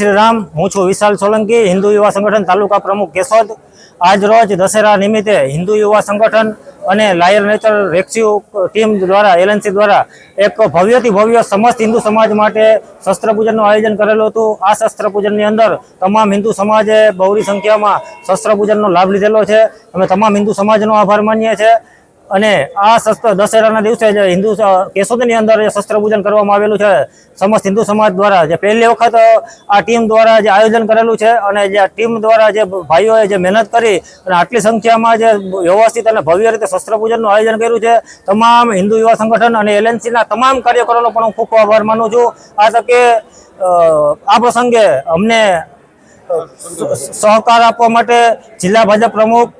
શ્રી રામ હું છું વિશાલ સોલંકી, હિન્દુ યુવા સંગઠન તાલુકા પ્રમુખ કેશોદ. આજ રોજ દશેરા નિમિત્તે હિન્દુ યુવા સંગઠન અને લાયર નેચર રેક્સ્યુ ટીમ દ્વારા એલએનસી દ્વારા એક ભવ્યથી ભવ્ય સમસ્ત હિન્દુ સમાજ માટે શસ્ત્ર પૂજનનું આયોજન કરેલું હતું. આ શસ્ત્ર પૂજનની અંદર તમામ હિન્દુ સમાજે બહુરી સંખ્યામાં શસ્ત્ર પૂજનનો લાભ લીધેલો છે. અમે તમામ હિન્દુ સમાજનો આભાર માનીએ છીએ. અને આ શસ્ત્ર દશેરાના દિવસે જે હિન્દુ કેશોદની અંદર જે શસ્ત્ર પૂજન કરવામાં આવેલું છે, સમસ્ત હિન્દુ સમાજ દ્વારા જે પહેલી વખત આ ટીમ દ્વારા જે આયોજન કરેલું છે અને જે ટીમ દ્વારા જે ભાઈઓએ જે મહેનત કરી અને આટલી સંખ્યામાં જે વ્યવસ્થિત અને ભવ્ય રીતે શસ્ત્ર પૂજનનું આયોજન કર્યું છે, તમામ હિન્દુ યુવા સંગઠન અને એલએનસીના તમામ કાર્યકરોનો પણ હું ખૂબ આભાર માનું છું. આ તકે આ પ્રસંગે અમને સહકાર આપવા માટે જિલ્લા ભાજપ પ્રમુખ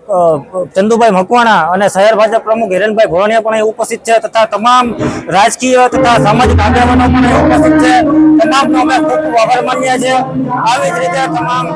ચંદુભાઈ મકવાણા અને શહેર ભાજપ પ્રમુખ હિરેનભાઈ ઘોરણીયા પણ ઉપસ્થિત છે તથા તમામ રાજકીય તથા સામાજિક આગેવાનો પણ ઉપસ્થિત છે. તમામનો અમે ખૂબ ખૂબ આભાર માનીએ છીએ. આવી જ રીતે તમામ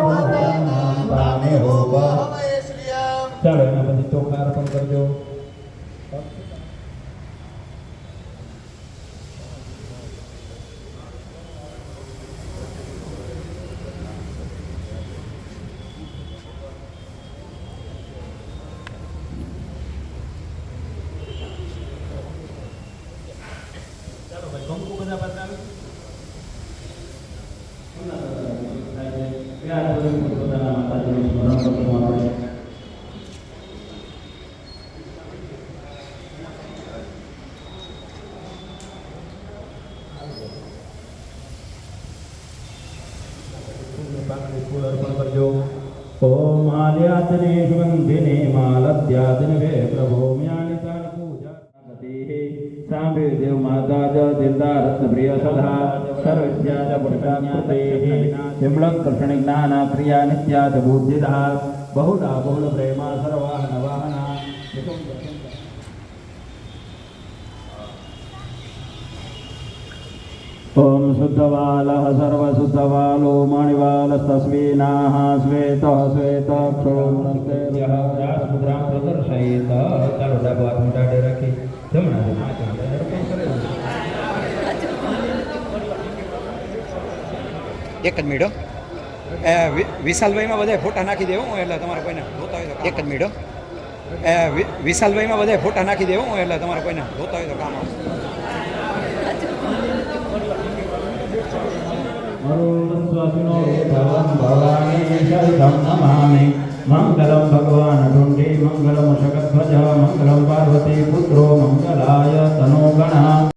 ફૂલ અર્પણ કરજો ઓમ માલ્યાતને સુગંધિને માલદ્યાદિને પ્રભો મ્યાનિતાન પૂજા ગતિઃ સાંભે દેવ માતા જ દિલદા રત્ન પ્રિય સદા સર્વસ્યા ચ પુરુષાન્યાતેઃ સિમલક કૃષ્ણ જ્ઞાન ક્રિયા નિત્યા ચ બુદ્ધિદા બહુલા બહુલ પ્રેમા સર્વાહન વાહના ॐ शुद्धवालः सर्वशुद्धवालो मणिवालस्तस्मिनाः श्वेतः श्वेतक्षोन्यः રાજપુત્રામ પ્રદર્શયિત ચાલો ડાબો હાથ મોઢાડે રાખી જમણા હાથે પાંચ આંગળીએ અર્પણ કરેલું. એક જ મિનિટ હો. એ વિ- વિશાલભાઈમાં બધા ફોટા નાખી દેવું એટલે તમારે કોઈને જોતા હોય તો એક જ મિનિટ હો. એ વિ- વિશાલભાઈમાં બધા ફોટા નાખી દેવું એટલે તમારે કોઈને જોતા હોય તો કામ આવશે अरुणस्वसुनो भवन् भवानी शरणं नमामि मङ्गलं भगवान्